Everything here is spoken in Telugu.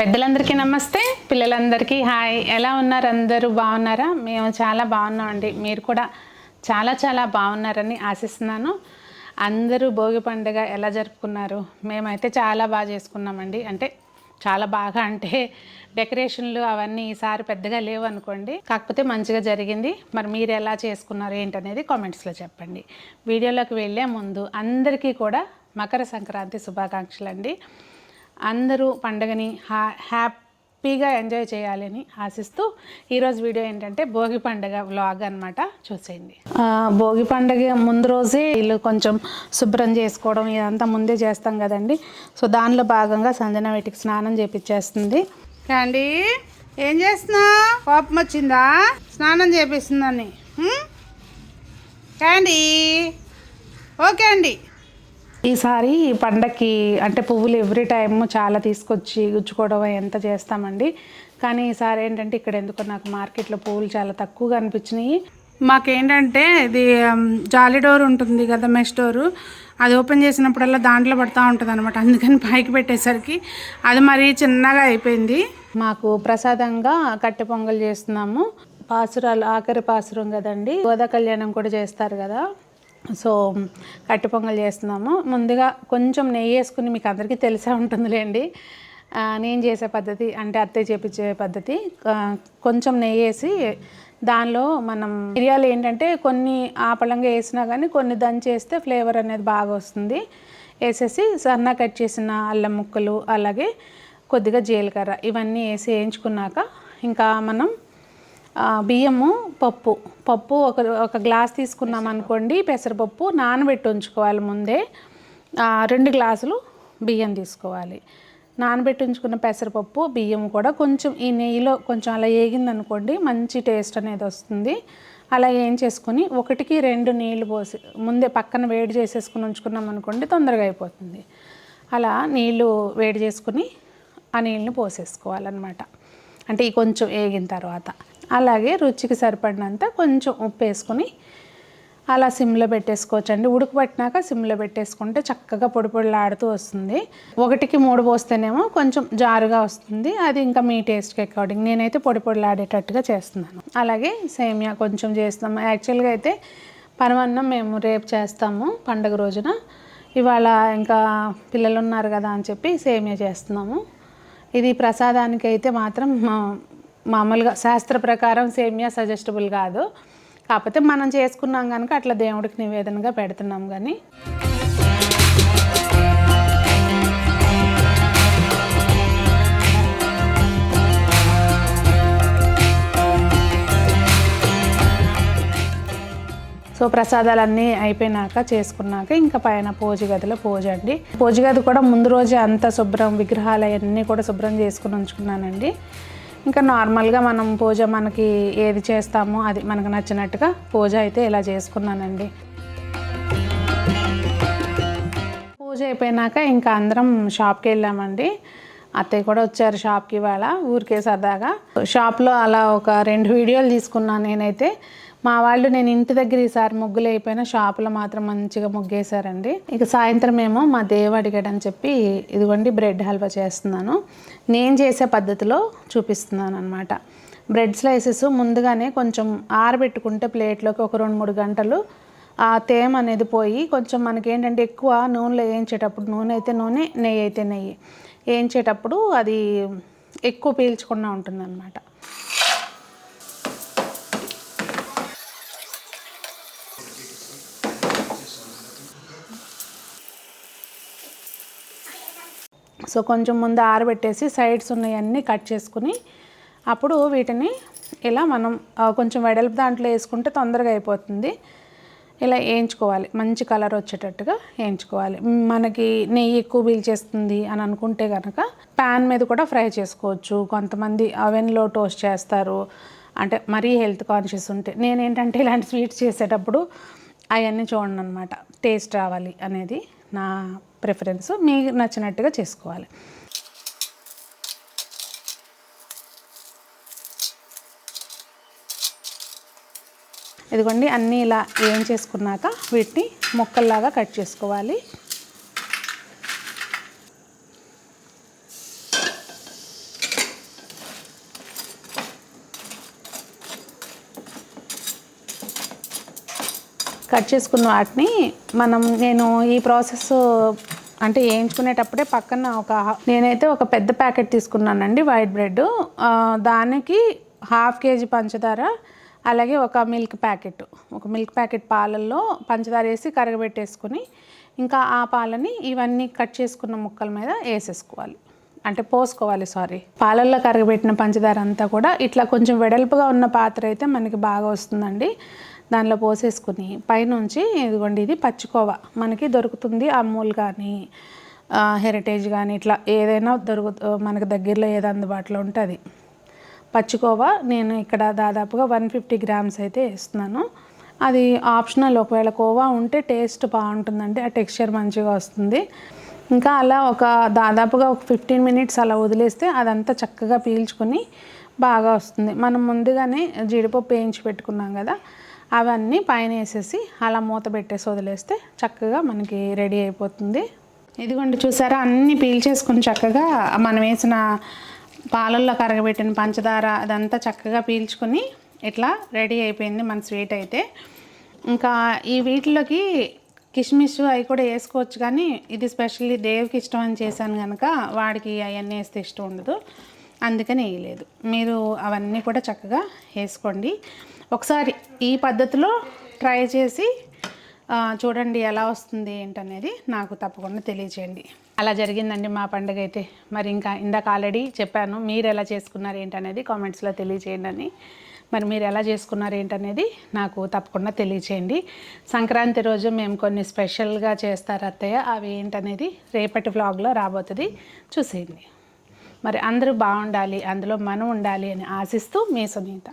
పెద్దలందరికీ నమస్తే. పిల్లలందరికీ హాయ్. ఎలా ఉన్నారు? అందరూ బాగున్నారా? మేము చాలా బాగున్నామండి. మీరు కూడా చాలా చాలా బాగున్నారని ఆశిస్తున్నాను. అందరూ భోగి పండుగ ఎలా జరుపుకున్నారు? మేమైతే చాలా బాగా చేసుకున్నామండి. అంటే చాలా బాగా అంటే డెకరేషన్లు అవన్నీ ఈసారి పెద్దగా లేవు అనుకోండి. కాకపోతే మంచిగా జరిగింది. మరి మీరు ఎలా చేసుకున్నారు ఏంటనేది కామెంట్స్లో చెప్పండి. వీడియోలోకి వెళ్ళే ముందు అందరికీ కూడా మకర సంక్రాంతి శుభాకాంక్షలు అండి అందరూ పండగని హా హ్యాపీగా ఎంజాయ్ చేయాలని ఆశిస్తూ ఈరోజు వీడియో ఏంటంటే భోగి పండగ వ్లాగ్ అనమాట చూసేయండి. భోగి పండగ ముందు రోజే ఇల్లు కొంచెం శుభ్రం చేసుకోవడం ఇదంతా ముందే చేస్తాం కదండి. సో దానిలో భాగంగా సంజన వీటికి స్నానం చేపించేస్తుంది క్యాండీ ఏం చేస్తున్నా కోపం వచ్చిందా? స్నానం చేపిస్తుందని. హ్మ్? క్యాండీ ఓకే అండి. ఈసారి పండక్కి అంటే పువ్వులు ఎవ్రీ టైమ్ చాలా తీసుకొచ్చి గుచ్చుకోవడం ఎంత చేస్తామండి. కానీ ఈసారి ఏంటంటే ఇక్కడ ఎందుకో నాకు మార్కెట్లో పువ్వులు చాలా తక్కువగా అనిపించినాయి. మాకేంటంటే ఇది జాలీ డోర్ ఉంటుంది కదా మెష్ డోరు. అది ఓపెన్ చేసినప్పుడల్లా దాంట్లో పడుతూ ఉంటుంది అనమాట అందుకని పైకి పెట్టేసరికి అది మరీ చిన్నగా అయిపోయింది. మాకు ప్రసాదంగా కట్టె పొంగల్ చేస్తున్నాము. పాసురాలు ఆఖరి పాసురం కదండి. గోదా కళ్యాణం కూడా చేస్తారు కదా. సో కట్టి పొంగల్ చేస్తున్నాము. ముందుగా కొంచెం నెయ్యి వేసుకుని మీకు అందరికీ తెలిసే ఉంటుందిలేండి. నేను చేసే పద్ధతి అంటే అత్తయ్య చేపించే పద్ధతి కొంచెం నెయ్యి వేసి దానిలో మనం మిరియాలు ఏంటంటే కొన్ని ఆపలంగా వేసినా కానీ కొన్ని దంచేస్తే ఫ్లేవర్ అనేది బాగా వస్తుంది. వేసేసి సన్న కట్ చేసిన అల్లం ముక్కలు అలాగే కొద్దిగా జీలకర్ర ఇవన్నీ వేసి వేయించుకున్నాక ఇంకా మనం బియ్యము పప్పు. పప్పు ఒక ఒక గ్లాస్ తీసుకున్నాం అనుకోండి పెసరపప్పు నానబెట్టి ఉంచుకోవాలి ముందే. రెండు గ్లాసులు బియ్యం తీసుకోవాలి. నానబెట్టి ఉంచుకున్న పెసరపప్పు బియ్యం కూడా కొంచెం ఈ నెయ్యిలో కొంచెం అలా వేగిందనుకోండి మంచి టేస్ట్ అనేది వస్తుంది. అలా ఏం చేసుకొని ఒకటికి రెండు నీళ్ళు పోసి ముందే పక్కన వేడి చేసేసుకుని ఉంచుకున్నాం అనుకోండి తొందరగా అయిపోతుంది. అలా నీళ్ళు వేడి చేసుకుని ఆ నీళ్ళని పోసేసుకోవాలన్నమాట. అంటే ఈ కొంచెం వేగిన తర్వాత. అలాగే రుచికి సరిపడినంత కొంచెం ఉప్పు వేసుకొని అలా సిమ్లో పెట్టేసుకోవచ్చండి. ఉడకబెట్టినాక సిమ్లో పెట్టేసుకుంటే చక్కగా పొడి పొడిలాడుతూ వస్తుంది. ఒకటికి మూడు పోస్తేనేమో కొంచెం జారుగా వస్తుంది. అది ఇంకా మీ టేస్ట్కి అకార్డింగ్ నేనైతే పొడి పొడిలాడేటట్టుగా చేస్తున్నాను. అలాగే సేమియా కొంచెం చేస్తాము యాక్చువల్గా అయితే పరమాన్నం మేము రేపు చేస్తాము పండగ రోజున. ఇవాళ ఇంకా పిల్లలు ఉన్నారు కదా అని చెప్పి సేమియా చేస్తున్నాము. ఇది ప్రసాదానికి అయితే మాత్రం మామూలుగా శాస్త్ర ప్రకారం సేమియా సజెస్టబుల్ కాదు. కాకపోతే మనం చేసుకున్నాం కనుక అట్లా దేవుడికి నివేదనగా పెడుతున్నాం కానీ సో ప్రసాదాలన్నీ అయిపోయినాక చేసుకున్నాక ఇంకా పైన పూజ గదిలో పూజ అండి పూజ గది కూడా ముందు రోజే అంత శుభ్రం విగ్రహాలు అవన్నీ కూడా శుభ్రం చేసుకుని ఉంచుకున్నానండి. ఇంకా నార్మల్గా మనం పూజ మనకి ఏది చేస్తామో అది మనకు నచ్చినట్టుగా పూజ అయితే ఇలా చేసుకున్నానండి. పూజ అయిపోయినాక ఇంకా అందరం షాప్కి వెళ్ళామండి. అత్తయ్య కూడా వచ్చారు షాప్కి ఇవాళ. ఊరికే సరదాగా. షాప్లో అలా ఒక రెండు వీడియోలు తీసుకున్నాను నేనైతే. మా వాళ్ళు నేను ఇంటి దగ్గర ఈసారి ముగ్గులు అయిపోయినా షాపులో మాత్రం మంచిగా ముగ్గేశారండి. ఇక సాయంత్రం ఏమో మా దేవ అడిగాడని చెప్పి ఇదిగోండి బ్రెడ్ హల్వా చేస్తున్నాను. నేను చేసే పద్ధతిలో చూపిస్తున్నాను అనమాట బ్రెడ్ స్లైసెస్ ముందుగానే కొంచెం ఆరబెట్టుకుంటే ప్లేట్లోకి ఒక రెండు మూడు గంటలు ఆ తేమ అనేది పోయి కొంచెం మనకి ఏంటంటే ఎక్కువ నూనెలో వేయించేటప్పుడు నూనె అయితే నూనె నెయ్యి అయితే నెయ్యి. వేయించేటప్పుడు అది ఎక్కువ పీల్చకుండా ఉంటుంది సో కొంచెం ముందు ఆరబెట్టేసి సైడ్స్ ఉన్నవన్నీ కట్ చేసుకుని అప్పుడు వీటిని ఇలా మనం కొంచెం వెడల్పు దాంట్లో వేసుకుంటే తొందరగా అయిపోతుంది. ఇలా వేయించుకోవాలి. మంచి కలర్ వచ్చేటట్టుగా వేయించుకోవాలి. మనకి నెయ్యి ఎక్కువ పీల్చేస్తుంది అని అనుకుంటే కనుక ప్యాన్ మీద కూడా ఫ్రై చేసుకోవచ్చు. కొంతమంది అవెన్లో టోస్ట్ చేస్తారు. అంటే మరీ హెల్త్ కాన్షియస్ ఉంటే. నేనేంటంటే ఇలాంటి స్వీట్స్ చేసేటప్పుడు అవన్నీ చూడండి అనమాట టేస్ట్ రావాలి అనేది నా ప్రిఫరెన్స్ మీకు నచ్చినట్టుగా చేసుకోవాలి. ఇదిగోండి అన్నీ ఇలా ఏం చేసుకున్నాక వీటిని ముక్కల్లాగా కట్ చేసుకోవాలి. కట్ చేసుకున్న వాటిని మనం నేను ఈ ప్రాసెస్ అంటే వేయించుకునేటప్పుడే పక్కన ఒక నేనైతే ఒక పెద్ద ప్యాకెట్ తీసుకున్నానండి వైట్ బ్రెడ్. దానికి హాఫ్ కేజీ పంచదార అలాగే ఒక మిల్క్ ప్యాకెట్. ఒక మిల్క్ ప్యాకెట్ పాలల్లో పంచదార వేసి కరగబెట్టేసుకుని ఇంకా ఆ పాలని ఇవన్నీ కట్ చేసుకున్న ముక్కల మీద వేసేసుకోవాలి. అంటే పోసుకోవాలి సారీ. పాలల్లో కరగబెట్టిన పంచదార అంతా కూడా ఇట్లా కొంచెం వెడల్పుగా ఉన్న పాత్ర అయితే మనకి బాగా వస్తుందండి. దానిలో పోసేసుకుని పైనుంచి ఇదిగోండి ఇది పచ్చికోవ మనకి దొరుకుతుంది అమూల్ కానీ హెరిటేజ్ కానీ ఇట్లా ఏదైనా దొరుకు మనకు దగ్గరలో ఏది అందుబాటులో ఉంటే అది పచ్చికోవా నేను ఇక్కడ దాదాపుగా వన్ ఫిఫ్టీ గ్రామ్స్ అయితే వేస్తున్నాను. అది ఆప్షనల్ ఒకవేళ కోవా ఉంటే టేస్ట్ బాగుంటుందండి ఆ టెక్స్చర్ మంచిగా వస్తుంది. ఇంకా అలా ఒక దాదాపుగా ఒక ఫిఫ్టీన్ మినిట్స్ అలా వదిలేస్తే అదంతా చక్కగా పీల్చుకొని బాగా వస్తుంది. మనం ముందుగానే జీడిపప్పు వేయించి పెట్టుకున్నాం కదా అవన్నీ పైన వేసేసి అలా మూత పెట్టేసి వదిలేస్తే చక్కగా మనకి రెడీ అయిపోతుంది. ఇదిగోండి చూసారా? అన్నీ పీల్చేసుకుని చక్కగా మనం వేసిన పాలల్లో కరగబెట్టిన పంచదార అదంతా చక్కగా పీల్చుకొని ఇట్లా రెడీ అయిపోయింది మన స్వీట్ అయితే. ఇంకా ఈ వీటిలోకి కిస్మిస్ అవి కూడా వేసుకోవచ్చు కానీ ఇది స్పెషల్లీ దేవ్కి ఇష్టం అని చేశాను కనుక వాడికి అవన్నీ వేస్తే ఇష్టం ఉండదు. అందుకని వేయలేదు. మీరు అవన్నీ కూడా చక్కగా వేసుకోండి. ఒకసారి ఈ పద్ధతిలో ట్రై చేసి చూడండి ఎలా వస్తుంది ఏంటనేది నాకు తప్పకుండా తెలియచేయండి. అలా జరిగిందండి మా పండుగ అయితే మరి ఇంకా ఇందాక ఆల్రెడీ చెప్పాను మీరు ఎలా చేసుకున్నారు ఏంటనేది కామెంట్స్లో తెలియచేయండి అని. మరి మీరు ఎలా చేసుకున్నారు ఏంటనేది నాకు తప్పకుండా తెలియచేయండి. సంక్రాంతి రోజు మేము కొన్ని స్పెషల్గా చేస్తారు అత్తయ్య అవి ఏంటనేది రేపటి వ్లాగ్లో రాబోతుంది. చూసేయండి. మరి అందరూ బాగుండాలి అందులో మనం ఉండాలి అని ఆశిస్తూ మీ సునీత.